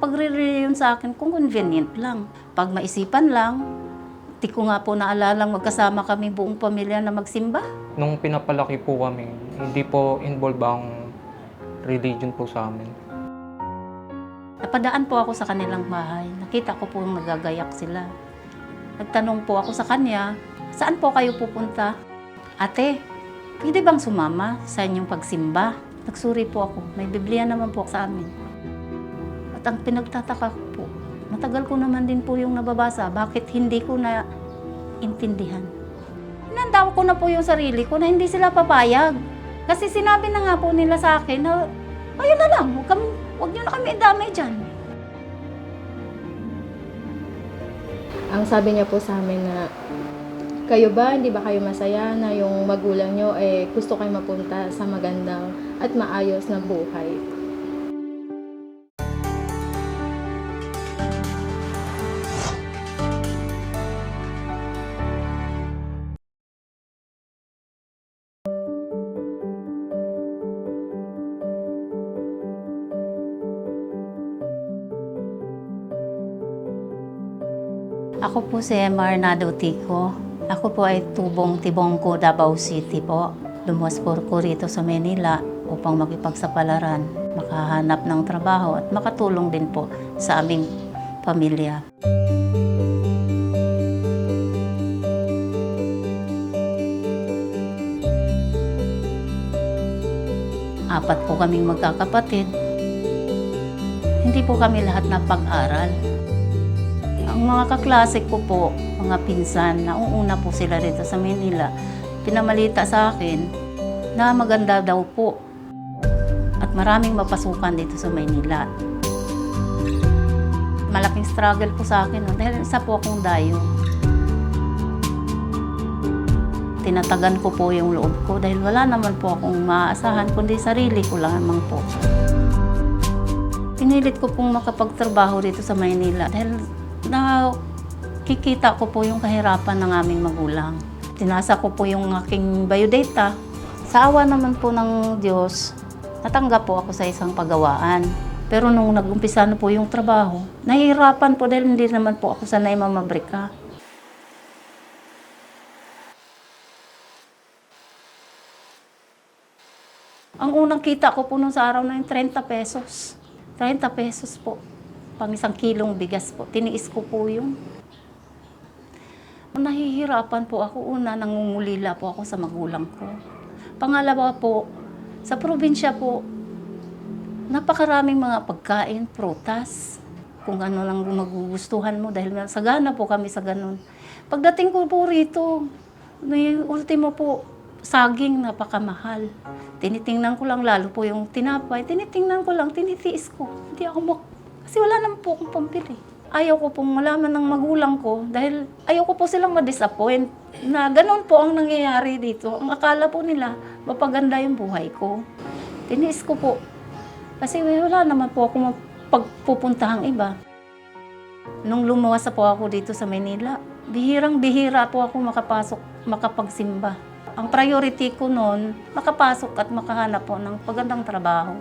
pagre-reliyon sa akin kung convenient lang. Pag maisipan lang, di ko nga po naalalang magkasama kami buong pamilya na magsimba. Nung pinapalaki po kami, hindi po involved ang religion po sa amin. Napadaan po ako sa kanilang bahay. Nakita ko po nagagayak sila. Nagtanong po ako sa kanya, saan po kayo pupunta? Ate, pwede bang sumama sa inyong pagsimba? Nagsuri po ako. May Biblia naman po sa amin. At ang pinagtataka ko po, matagal ko naman din po yung nababasa. Bakit hindi ko na intindihan? Inandaw ko na po yung sarili ko na hindi sila papayag. Kasi sinabi na nga po nila sa akin na, ayun na lang, huwag, kami, huwag nyo na kami idamay dyan. Ang sabi niya po sa amin na, kayo ba, hindi ba kayo masaya na yung magulang nyo eh gusto kayo mapunta sa magandang at maayos na buhay? Si Emma Arnado Tico. Ako po ay tubong Tibongko, Davao City po. Lumuwas po ko rito sa Manila upang makipagsapalaran, makahanap ng trabaho at makatulong din po sa aming pamilya. Apat po kaming magkakapatid. Hindi po kami lahat na pag-aral. Ang mga kaklase ko po, mga pinsan, nauuna po sila rito sa Manila, pinamalita sa akin na maganda daw po at maraming mapasukan dito sa Maynila. Malaking struggle po sa akin no, dahil isa po akong dayo. Tinatagan ko po yung loob ko dahil wala naman po akong maaasahan kundi sarili ko naman po. Pinilit ko pong makapagtrabaho dito sa Maynila dahil na kikita ko po yung kahirapan ng aming magulang. Tinasa ko po yung aking biodata. Sa awa naman po ng Diyos, natanggap po ako sa isang pagawaan. Pero nung nag-umpisa na po yung trabaho, nahihirapan po dahil hindi naman po ako sanay mamabrika. Ang unang kita ko po nung sa araw na yun, 30 pesos. 30 pesos po. Pang isang kilong bigas po. Tiniis ko po yung Nahihirapan po ako. Una, nangungulila po ako sa magulang ko. Pangalawa po, sa probinsya po, napakaraming mga pagkain, prutas, kung ano lang magugustuhan mo dahil sagana po kami sa ganun. Pagdating ko po rito, may ultimo po, saging napakamahal. Tinitingnan ko lang lalo po yung tinapay, tinitingnan ko lang, tinitiis ko. Hindi ako mak... Kasi wala naman po akong pambili. Ayaw ko pong malaman ng magulang ko dahil ayaw ko po silang ma-disappoint na ganun po ang nangyayari dito. Ang akala po nila, mapaganda yung buhay ko. Tiniis ko po. Kasi wala naman po ako pagpupuntahang iba. Nung lumuwas po ako dito sa Manila, bihirang-bihira po ako makapasok, makapagsimba. Ang priority ko noon, makapasok at makahanap po ng pagandang trabaho.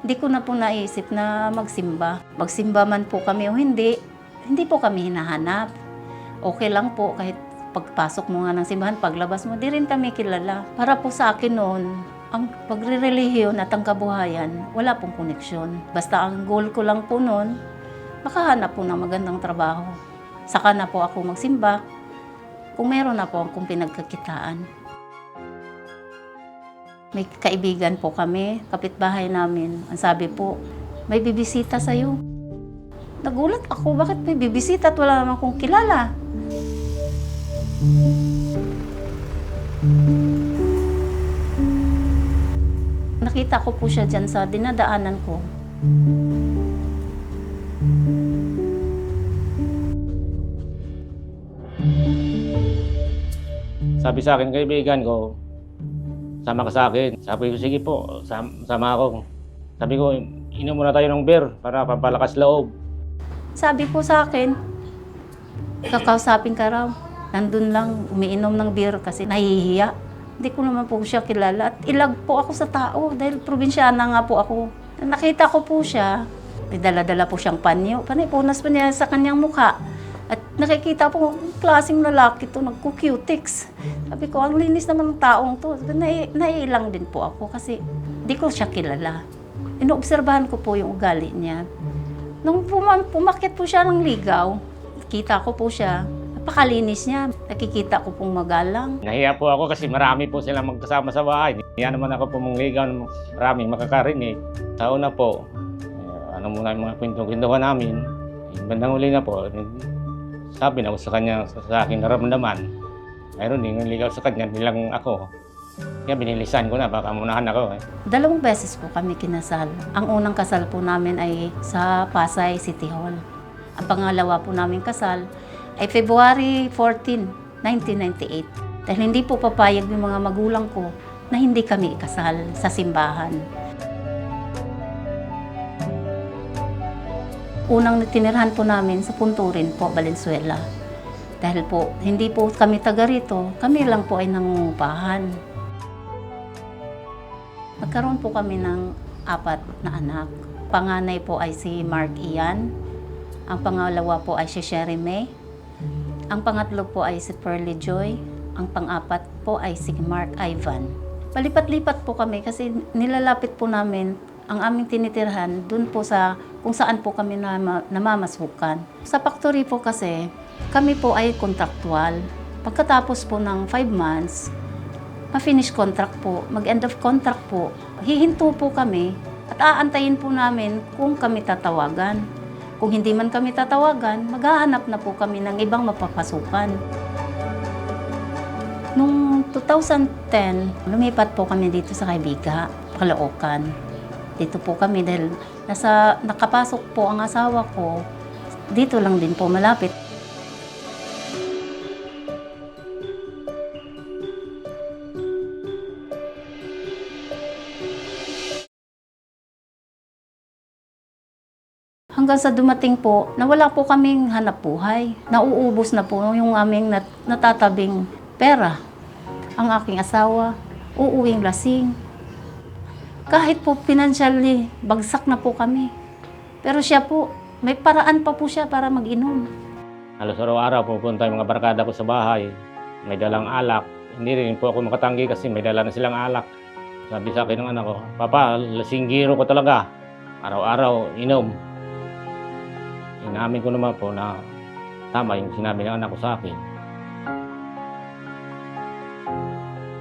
Hindi ko na po naisip na magsimba. Magsimba man po kami o hindi, hindi po kami hinahanap. Okay lang po kahit pagpasok mo nga ng simbahan, paglabas mo, di rin kami kilala. Para po sa akin noon, ang pagre-relihiyon at ang kabuhayan, wala pong koneksyon. Basta ang goal ko lang po noon, makahanap po ng magandang trabaho. Saka na po ako magsimba, kung meron na po akong pinagkakitaan. May kaibigan po kami, kapitbahay namin. Ang sabi po, may bibisita sa'yo. Nagulat ako, bakit may bibisita at wala naman akong kilala? Nakita ko po siya dyan sa dinadaanan ko. Sabi sa akin, kaibigan ko, sama ka sa akin. Sabi ko, sige po, sam- sama ako. Sabi ko, inom muna tayo ng beer para pampalakas loob. Sabi po sa akin, kakausapin ka raw. Nandun lang, umiinom ng beer kasi nahihiya. Hindi ko naman po siya kilala. At ilag po ako sa tao dahil probinsyana nga po ako. Nakita ko po siya, may dala-dala po siyang panyo. Panay, punas pa niya sa kanyang mukha. At nakikita po, klaseng lalaki to, nagko-cutics. Sabi ko, ang linis naman ng taong to. Nai, naiilang din po ako kasi di ko siya kilala. Inoobserbahan ko po yung ugali niya. Nung puma- pumakit po siya ng ligaw, kita ko po siya, napakalinis niya. Nakikita ko pong magalang. Nahiya po ako kasi marami po silang magkasama sa bahay. Nahiya naman ako pumungligaw ng maraming makakarinig. Sa una po, eh, ano muna yung mga kwento-kwentuhan namin. Yung bandang huli na po, eh, sabi na ko sa kanya, sa, sa aking naramdaman. Mayroon din ligaw sa kanya, nilang ako. Kaya binilisan ko na, baka munahan ako. Eh. Dalawang beses po kami kinasal. Ang unang kasal po namin ay sa Pasay City Hall. Ang pangalawa po namin kasal ay February 14, 1998. Dahil hindi po papayag yung mga magulang ko na hindi kami ikasal sa simbahan. Unang tinirahan po namin sa Punturin po, Valenzuela. Dahil po, hindi po kami taga rito, kami lang po ay nangungupahan. Nagkaroon po kami ng apat na anak. Panganay po ay si Mark Ian. Ang pangalawa po ay si Sherry May. Ang pangatlo po ay si Pearly Joy. Ang pangapat po ay si Mark Ivan. Palipat-lipat po kami kasi nilalapit po namin ang aming tinitirhan dun po sa kung saan po kami nama, namamasukan. Sa factory po kasi, kami po ay kontraktual. Pagkatapos po ng 5 months, ma-finish contract po, mag-end of contract po, hihinto po kami at aantayin po namin kung kami tatawagan. Kung hindi man kami tatawagan, maghahanap na po kami ng ibang mapapasukan. Noong 2010, lumipat po kami dito sa Kaibiga, Caloocan. Dito po kami dahil nasa, nakapasok po ang asawa ko. Dito lang din po malapit. Hanggang sa dumating po, na wala po kaming hanap buhay. Nauubos na po yung aming nat- natatabing pera. Ang aking asawa, uuwing lasing. Kahit po financially, bagsak na po kami. Pero siya po, may paraan pa po siya para mag-inom. Halos araw-araw pupunta yung mga barkada ko sa bahay. May dalang alak. Hindi rin po ako makatanggi kasi may dala na silang alak. Sabi sa akin ng anak ko, Papa, lasinggiro ko talaga. Araw-araw, inom. Inamin ko naman po na tama yung sinabi ng anak ko sa akin.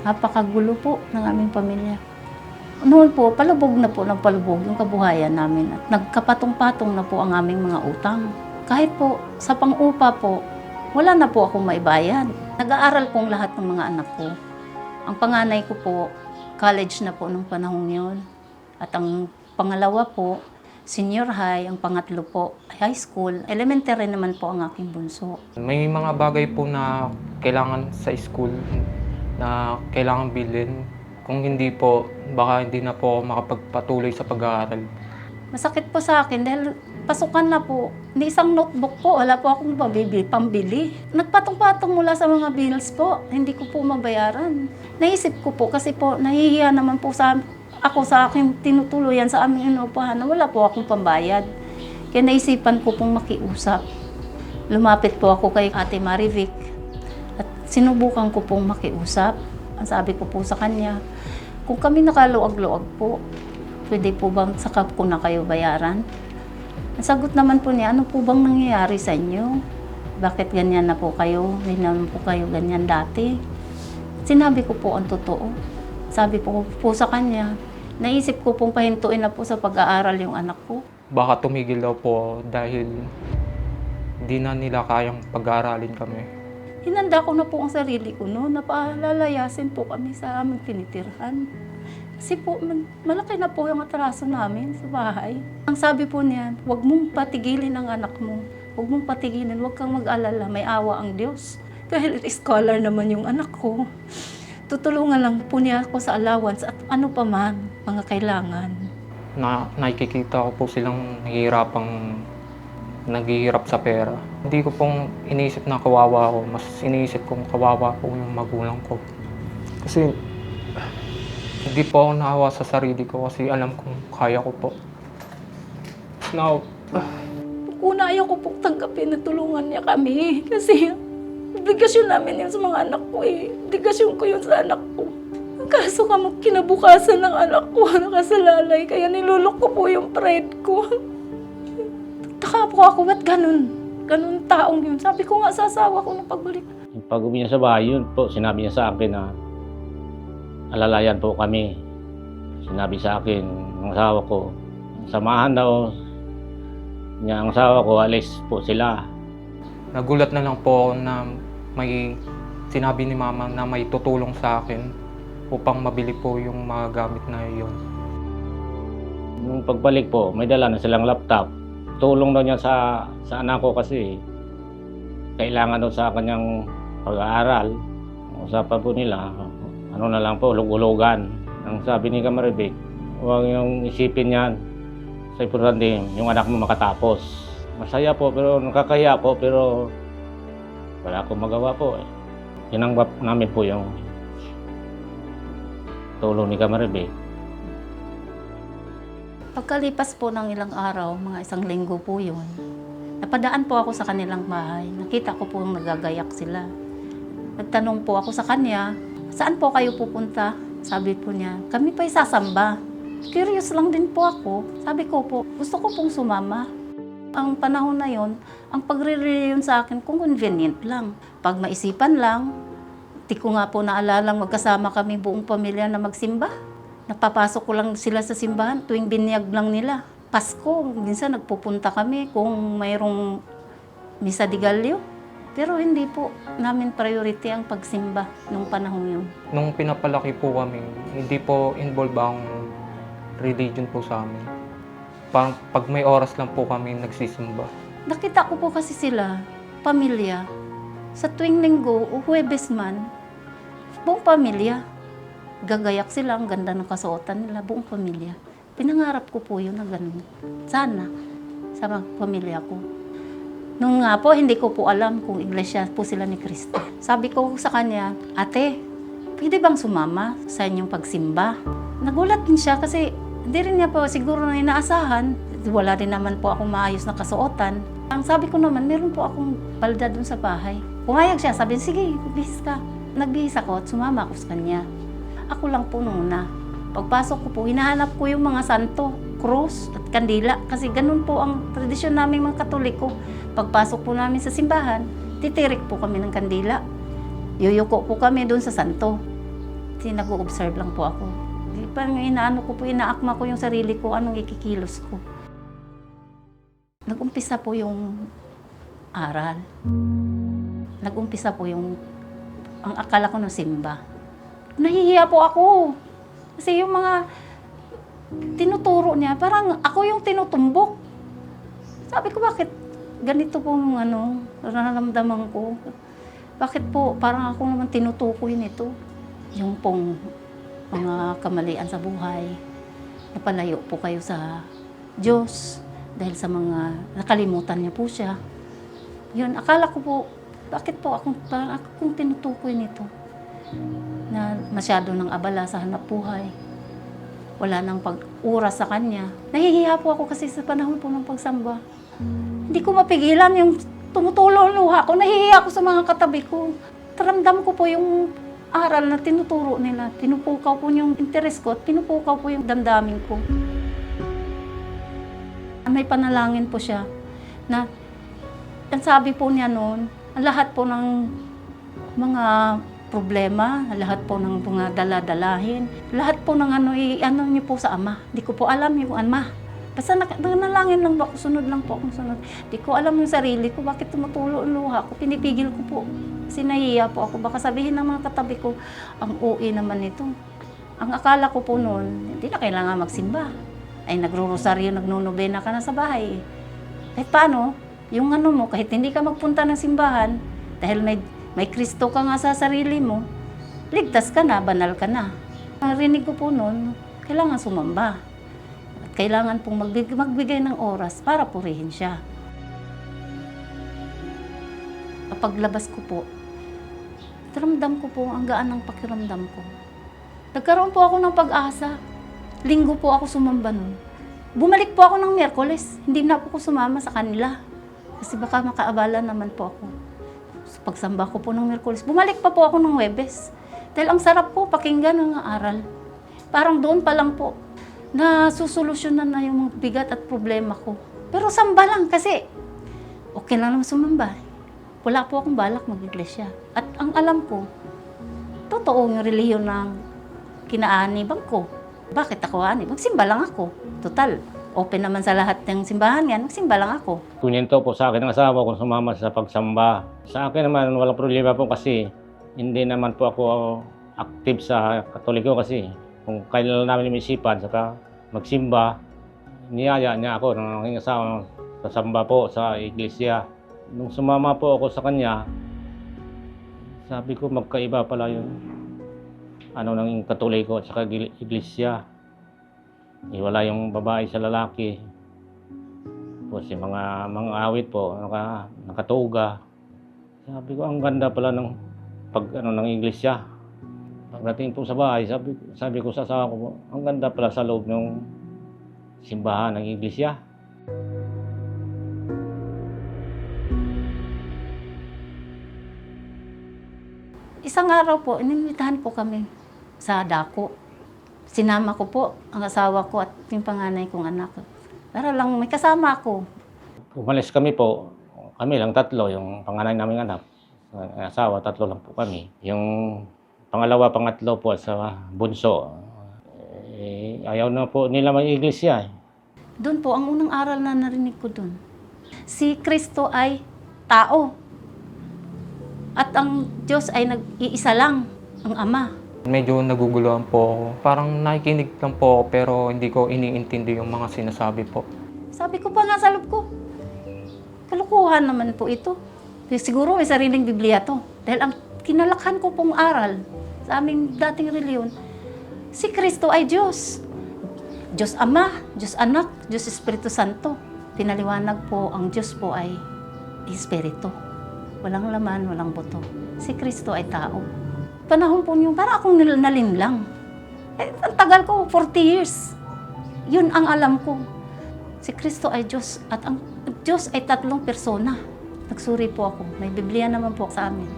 Napakagulo po ng aming pamilya. Noon po, palubog na po ng palubog yung kabuhayan namin at nagkapatong-patong na po ang aming mga utang. Kahit po sa pang-upa po, wala na po akong maibayad. Nag-aaral pong lahat ng mga anak ko. Ang panganay ko po, college na po nung panahong yon. At ang pangalawa po, senior high. Ang pangatlo po, high school. Elementary naman po ang aking bunso. May mga bagay po na kailangan sa school na kailangan bilhin. Kung hindi po, baka hindi na po ako makapagpatuloy sa pag-aaral. Masakit po sa akin dahil pasukan na po. Hindi isang notebook po, wala po akong pabibili, pambili. Nagpatong-patong mula sa mga bills po, hindi ko po mabayaran. Naisip ko po kasi po, nahihiya naman po sa ako sa aking tinutuluyan sa aming inuupahan na wala po akong pambayad. Kaya naisipan ko pong makiusap. Lumapit po ako kay Ate Marivic at sinubukan ko pong makiusap. Ang sabi ko po sa kanya, kung kami nakaluag-luag po, pwede po bang saka ko na kayo bayaran? Ang sagot naman po niya, ano po bang nangyayari sa inyo? Bakit ganyan na po kayo? Hindi naman po kayo ganyan dati. Sinabi ko po ang totoo. Sabi po po sa kanya, naisip ko pong pahintuin na po sa pag-aaral yung anak ko. Baka tumigil daw po dahil di na nila kayang pag-aaralin kami. Hinanda ko na po ang sarili ko no, napalalayasin po kami sa aming tinitirhan. Kasi po, malaki na po yung atraso namin sa bahay. Ang sabi po niya, huwag mong patigilin ang anak mo. Huwag mong patigilin, huwag kang mag-alala, may awa ang Diyos. Dahil scholar naman yung anak ko. Tutulungan lang po niya ako sa allowance at ano pa man, mga kailangan. Na nakikita ko po silang nahihirapang naghihirap sa pera. Hindi ko pong iniisip na kawawa ako. Mas iniisip kong kawawa po yung magulang ko. Kasi hindi po ako naawa sa sarili ko kasi alam kong kaya ko po. na Una, ayaw ko pong tanggapin na tulungan niya kami. Kasi, obligasyon namin yun sa mga anak ko eh. Obligasyon ko yun sa anak ko. Kaso ka kinabukasan ng anak ko, nakasalalay. Kaya nilulok ko po yung pride ko. Taka po ako, ba't ganun? Ganun taong yun. Sabi ko nga sa asawa ko nung pagbalik. Yung pag uwi niya sa bahay, yun po, sinabi niya sa akin na alalayan po kami. Sinabi sa akin, ng asawa ko, samahan daw niya ang asawa ko, alis po sila. nagulat na lang po ako na may sinabi ni mama na may tutulong sa akin upang mabili po yung mga gamit na iyon. Nung pagbalik po, may dala na silang laptop. Tulong daw niya sa, sa anak ko kasi kailangan daw sa kanyang pag-aaral. Ang Usapan po nila, ano na lang po, lugulugan. Ang sabi ni Kamaribik, huwag yung isipin yan. Sa importante, yung anak mo makatapos. Masaya po, pero nakakahiya po, pero wala akong magawa po eh. Tinanggap namin po yung tulong ni Kamaribik. Pagkalipas po ng ilang araw, mga isang linggo po yun, napadaan po ako sa kanilang bahay. Nakita ko po nagagayak sila. Nagtanong po ako sa kanya, saan po kayo pupunta? Sabi po niya, kami pa isasamba. Curious lang din po ako. Sabi ko po, gusto ko pong sumama. Ang panahon na yon, ang pagre-reunion sa akin kung convenient lang. Pag maisipan lang, di ko nga po naalalang magkasama kami buong pamilya na magsimba. Napapasok ko lang sila sa simbahan tuwing binyag lang nila. Pasko, minsan nagpupunta kami kung mayroong misa di Gallo. Pero hindi po namin priority ang pagsimba nung panahon yun. Nung pinapalaki po kami, hindi po involved ang religion po sa amin. Parang pag may oras lang po kami nagsisimba. Nakita ko po kasi sila, pamilya. Sa tuwing linggo o Huwebes man, buong pamilya. Gagayak sila, ang ganda ng kasuotan nila, buong pamilya. Pinangarap ko po yun na ganun. Sana, sa mga pamilya ko. Nung nga po, hindi ko po alam kung iglesia po sila ni Kristo. Sabi ko sa kanya, ate, pwede bang sumama sa inyong pagsimba? Nagulat din siya kasi hindi rin niya po siguro na inaasahan. Wala din naman po akong maayos na kasuotan. Ang sabi ko naman, meron po akong palda dun sa bahay. Pumayag siya, sabi, sige, bihis ka. Nagbihis ako at sumama ako sa kanya. Ako lang po nung una. Pagpasok ko po, hinahanap ko yung mga santo, krus at kandila. Kasi ganun po ang tradisyon namin mga katoliko. Pagpasok po namin sa simbahan, titirik po kami ng kandila. Yuyuko po kami doon sa santo. Kasi nag-observe lang po ako. Di Parang inaano ko po, inaakma ko yung sarili ko, anong ikikilos ko. Nag-umpisa po yung aral. Nag-umpisa po yung, ang akala ko ng simba. Nahihiya po ako. Kasi yung mga tinuturo niya, parang ako yung tinutumbok. Sabi ko, bakit ganito po yung ano, nararamdaman ko? Bakit po parang ako naman tinutukoy nito? Yung pong mga kamalian sa buhay, napalayo po kayo sa Diyos dahil sa mga nakalimutan niya po siya. Yun, akala ko po, bakit po akong, parang ako kong tinutukoy nito? Na masyado nang abala sa hanap buhay. Wala nang pag-uras sa kanya. Nahihiya po ako kasi sa panahon po ng pagsamba. Hindi ko mapigilan yung tumutulo ang luha ko. Nahihiya ako sa mga katabi ko. Taramdam ko po yung aral na tinuturo nila. Pinupukaw po yung interes ko at pinupukaw po yung damdamin ko. May panalangin po siya na ang sabi po niya noon, ang lahat po ng mga problema, lahat po ng mga daladalahin, lahat po ng ano, i-ano niyo po sa ama. Di ko po alam yung ama. Basta nak- nanalangin lang po ako, sunod lang po akong sunod. Di ko alam yung sarili ko, bakit tumutulo ang luha ko, pinipigil ko po. Kasi po ako, baka sabihin ng mga katabi ko, ang uwi naman nito. Ang akala ko po noon, hindi na kailangan magsimba. Ay nagro-rosaryo, nagnonobena ka na sa bahay. Kahit paano, yung ano mo, kahit hindi ka magpunta ng simbahan, dahil may, may Kristo ka nga sa sarili mo, ligtas ka na, banal ka na. Narinig ko po noon, kailangan sumamba. At kailangan pong magbig- magbigay ng oras para purihin siya. Paglabas ko po, ramdam ko po ang gaan ng pakiramdam ko. Nagkaroon po ako ng pag-asa. Linggo po ako sumamba nun. Bumalik po ako ng Miyerkules. Hindi na po ko sumama sa kanila. Kasi baka makaabala naman po ako. Sa pagsamba ko po ng Miyerkules. Bumalik pa po ako ng Webes. Dahil ang sarap po pakinggan ng aral. Parang doon pa lang po na susolusyonan na yung bigat at problema ko. Pero samba lang kasi okay lang naman sumamba. Wala po akong balak mag-iglesia. At ang alam ko, totoo yung reliyon ng kinaanibang ko. Bakit ako ani? Magsimba lang ako. Total, open naman sa lahat ng simbahan yan. Magsimba lang ako. Kuninto po sa akin ng asawa ko sumama sa pagsamba. Sa akin naman, walang problema po kasi hindi naman po ako active sa katoliko kasi kung kailan namin imisipan saka magsimba, niyaya niya ako ng aking asawa sa samba po sa iglesia. Nung sumama po ako sa kanya, sabi ko magkaiba pala yung ano ng katoliko at saka iglesia. Iwala yung babae sa lalaki. Po si mga mga awit po, naka, nakatuga. Sabi ko, ang ganda pala ng pag ano ng iglesia. Pagdating po sa bahay, sabi, sabi ko sa asawa ko ang ganda pala sa loob ng simbahan ng iglesia. Isang araw po, inimitahan po kami sa dako. Sinama ko po ang asawa ko at yung panganay kong anak. Para lang may kasama ako. Umalis kami po, kami lang tatlo, yung panganay naming anak. Ang asawa, tatlo lang po kami. Yung pangalawa, pangatlo po sa bunso, eh, ayaw na po nila mag-iglesia. eh. Doon po, ang unang aral na narinig ko doon. Si Kristo ay tao. At ang Diyos ay nag-iisa lang, ang Ama. Medyo naguguluhan po ako. Parang nakikinig lang po ako pero hindi ko iniintindi yung mga sinasabi po. Sabi ko pa nga sa loob ko, kalukuhan naman po ito. Siguro may sariling Biblia to. Dahil ang kinalakhan ko pong aral sa aming dating reliyon, si Kristo ay Diyos. Diyos Ama, Diyos Anak, Diyos Espiritu Santo. Pinaliwanag po, ang Diyos po ay Espiritu. Walang laman, walang buto. Si Kristo ay tao. Panahon po niyo, para akong nalinlang. Eh, ang tagal ko, 40 years. Yun ang alam ko. Si Kristo ay Diyos at ang Diyos ay tatlong persona. Nagsuri po ako. May Biblia naman po sa amin.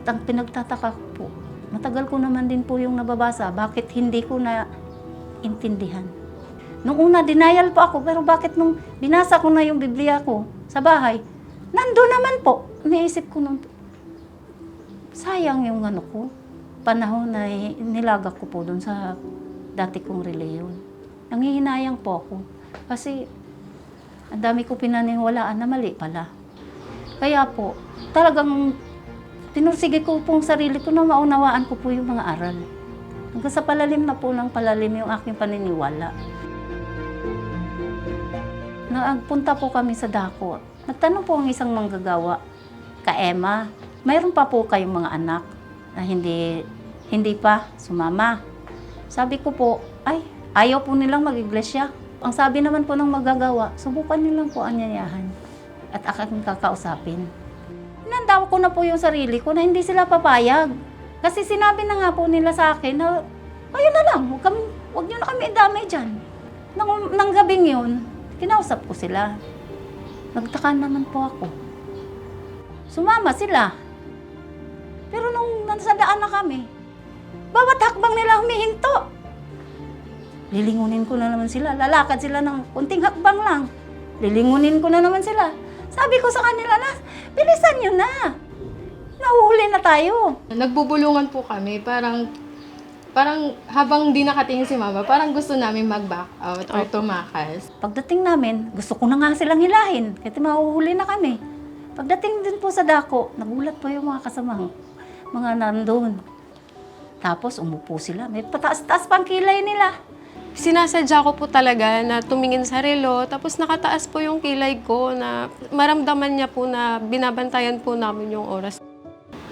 At ang pinagtataka ko po, matagal ko naman din po yung nababasa, bakit hindi ko na intindihan. Nung una, denial po ako, pero bakit nung binasa ko na yung Biblia ko sa bahay, nando naman po. Naisip ko nung, sayang yung ano ko, panahon na nilagak ko po doon sa dati kong reliyon. Nangihinayang po ako. Kasi ang dami ko pinaniwalaan na mali pala. Kaya po, talagang pinursige ko pong sarili ko na maunawaan ko po yung mga aral. Hanggang sa palalim na po ng palalim yung aking paniniwala. Nagpunta po kami sa dako. Nagtanong po ang isang manggagawa, ka Emma, mayroon pa po kayong mga anak na hindi hindi pa sumama. Sabi ko po, ay, ayaw po nilang mag-iglesia. Ang sabi naman po ng magagawa, subukan nilang po anyayahan at aking kakausapin. Nandaw ko na po yung sarili ko na hindi sila papayag. Kasi sinabi na nga po nila sa akin na, kayo na lang, huwag, kami, huwag nyo na kami idamay dyan. Nang, nang gabing yun, kinausap ko sila. Nagtaka naman po ako. Sumama sila. Pero nung nasa daan na kami, bawat hakbang nila humihinto. Lilingunin ko na naman sila. Lalakad sila ng kunting hakbang lang. Lilingunin ko na naman sila. Sabi ko sa kanila na, bilisan nyo na. Nahuhuli na tayo. Nagbubulungan po kami, parang parang habang di nakatingin si mama, parang gusto namin mag-back out or tumakas. Pagdating namin, gusto ko na nga silang hilahin. Kasi mahuhuli na kami. Pagdating din po sa dako, nagulat po yung mga kasamang mga nandun. Tapos umupo sila. May pataas-taas pang kilay nila. Sinasadya ko po talaga na tumingin sa relo, tapos nakataas po yung kilay ko na maramdaman niya po na binabantayan po namin yung oras.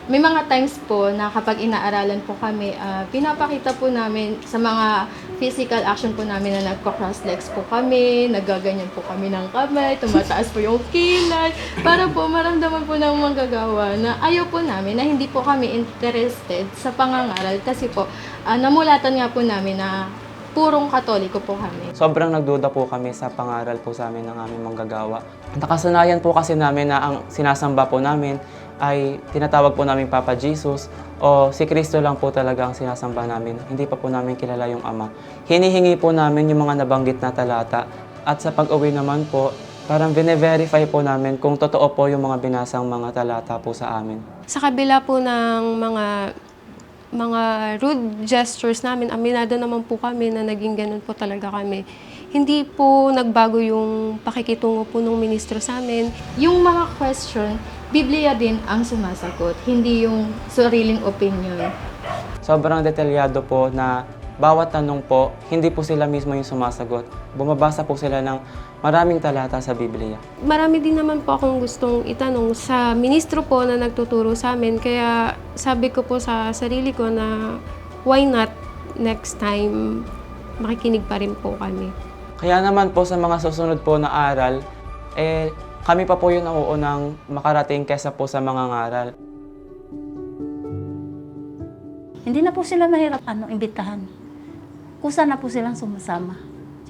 May mga times po na kapag inaaralan po kami, ah, pinapakita po namin sa mga physical action po namin na nagko-cross legs po kami, nagaganyan po kami ng kamay, tumataas po yung kilay, para po maramdaman po ng manggagawa na ayaw po namin, na hindi po kami interested sa pangangaral kasi po, ah, namulatan nga po namin na purong katoliko po kami. Sobrang nagduda po kami sa pangaral po sa amin ng aming manggagawa. Nakasanayan po kasi namin na ang sinasamba po namin ay tinatawag po namin Papa Jesus o si Kristo lang po talaga ang sinasamba namin. Hindi pa po namin kilala yung Ama. Hinihingi po namin yung mga nabanggit na talata at sa pag-uwi naman po, parang bine-verify po namin kung totoo po yung mga binasang mga talata po sa amin. Sa kabila po ng mga mga rude gestures namin, aminado naman po kami na naging ganun po talaga kami. Hindi po nagbago yung pakikitungo po ng ministro sa amin. Yung mga question, Biblia din ang sumasagot, hindi yung sariling opinion. Sobrang detalyado po na bawat tanong po, hindi po sila mismo yung sumasagot. Bumabasa po sila ng maraming talata sa Biblia. Marami din naman po akong gustong itanong sa ministro po na nagtuturo sa amin. Kaya sabi ko po sa sarili ko na why not next time makikinig pa rin po kami. Kaya naman po sa mga susunod po na aral, eh kami pa po yung nauunang makarating kesa po sa mga ngaral. Hindi na po sila mahirap ano, imbitahan. Kusa na po silang sumasama.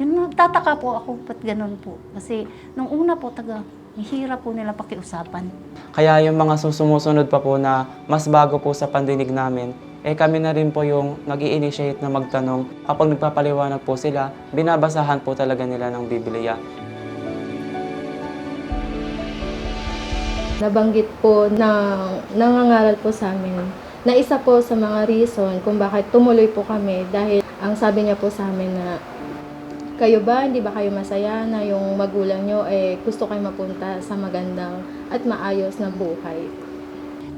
Yun, nagtataka po ako, ba't ganun po? Kasi nung una po, taga, hihira po nila pakiusapan. Kaya yung mga susumusunod pa po na mas bago po sa pandinig namin, eh kami na rin po yung nag initiate na magtanong. Kapag nagpapaliwanag po sila, binabasahan po talaga nila ng Biblia. Nabanggit po ng nangangaral po sa amin na isa po sa mga reason kung bakit tumuloy po kami dahil ang sabi niya po sa amin na kayo ba, hindi ba kayo masaya na yung magulang nyo eh gusto kayo mapunta sa magandang at maayos na buhay.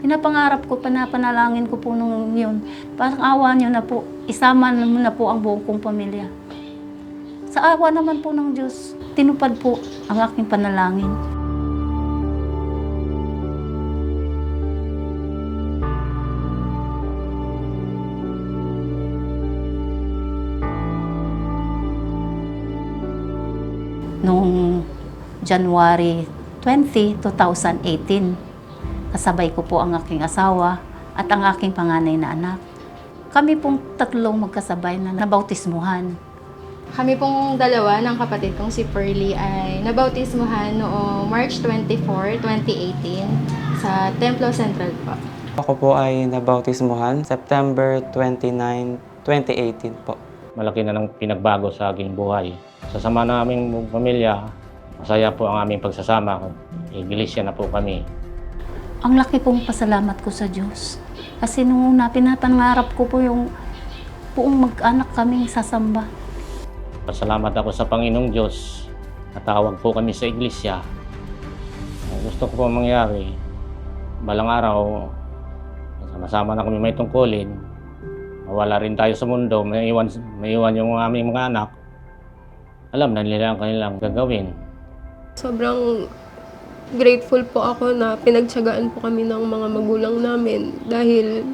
Pinapangarap ko, panapanalangin ko po nung yun. Parang awa niyo na po, isama mo na po ang buong kong pamilya. Sa awa naman po ng Diyos, tinupad po ang aking panalangin. January 20, 2018, kasabay ko po ang aking asawa at ang aking panganay na anak. Kami pong tatlong magkasabay na nabautismuhan. Kami pong dalawa ng kapatid kong si Pearly ay nabautismuhan noong March 24, 2018 sa Templo Central po. Ako po ay nabautismuhan September 29, 2018 po. Malaki na ng pinagbago sa aking buhay. Sa sama ng aming pamilya, masaya po ang aming pagsasama. Iglesia na po kami. Ang laki pong pasalamat ko sa Diyos. Kasi nung una, pinapangarap ko po yung buong mag-anak kaming sasamba. Pasalamat ako sa Panginoong Diyos. Natawag po kami sa iglesia. Ang gusto ko po mangyari, balang araw, sama-sama na kami may tungkulin. Mawala rin tayo sa mundo, may iwan, may iwan yung aming mga anak. Alam na nila ang kanilang gagawin. Sobrang grateful po ako na pinagtsagaan po kami ng mga magulang namin dahil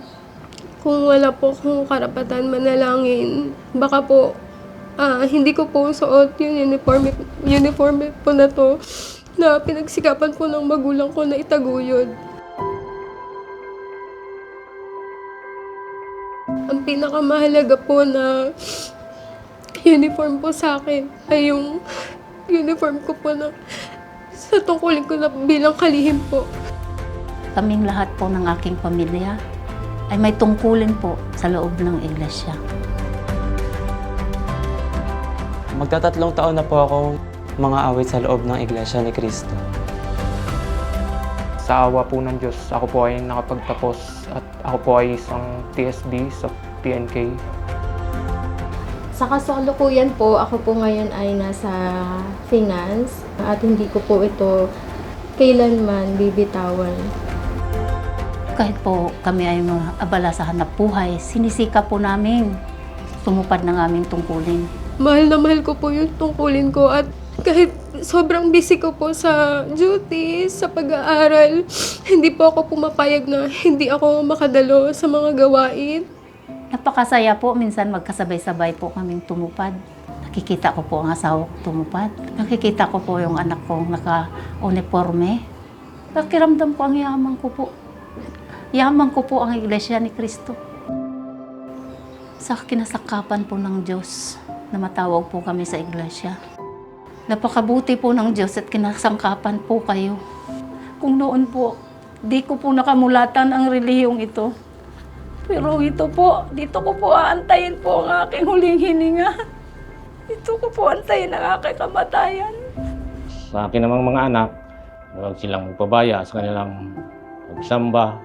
kung wala po akong karapatan manalangin, baka po ah, hindi ko po suot yung uniform, uniform po na to na pinagsikapan po ng magulang ko na itaguyod. Ang pinakamahalaga po na uniform po sa akin ay yung uniform ko po na sa tungkulin ko na bilang kalihim po. Kaming lahat po ng aking pamilya ay may tungkulin po sa loob ng iglesia. Magtatatlong taon na po akong mga awit sa loob ng Iglesia ni Cristo. Sa awa po ng Diyos, ako po ay nakapagtapos at ako po ay isang TSD sa PNK. Sa kasalukuyan po, ako po ngayon ay nasa finance at hindi ko po ito kailanman bibitawan. Kahit po kami ay mga abala sa hanap buhay, sinisika po namin tumupad ng aming tungkulin. Mahal na mahal ko po yung tungkulin ko at kahit sobrang busy ko po sa duty, sa pag-aaral, hindi po ako pumapayag na hindi ako makadalo sa mga gawain. Napakasaya po, minsan magkasabay-sabay po kaming tumupad. Nakikita ko po ang asawa ko tumupad. Nakikita ko po yung anak kong naka-uniforme. Pakiramdam ko ang yaman ko po. Yaman ko po ang Iglesia ni Cristo. Sa kinasakapan po ng Diyos, na matawag po kami sa iglesia. Napakabuti po ng Diyos at kinasangkapan po kayo. Kung noon po, di ko po nakamulatan ang relihiyong ito. Pero ito po, dito ko po aantayin po ang aking huling hininga. Dito ko po antayin ang aking kamatayan. Sa akin namang mga anak, huwag silang magpabaya sa kanilang pagsamba,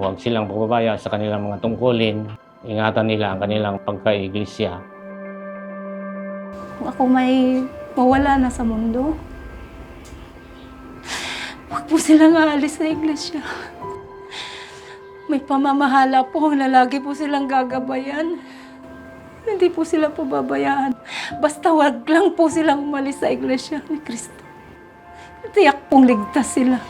huwag silang pagpabaya sa kanilang mga tungkulin, ingatan nila ang kanilang pagka-iglesia. Kung ako may mawala na sa mundo, huwag po silang aalis sa iglesia. May pamamahala po na lagi po silang gagabayan. Hindi po sila po babayaan. Basta wag lang po silang umalis sa iglesia ni Kristo. Tiyak pong ligtas sila.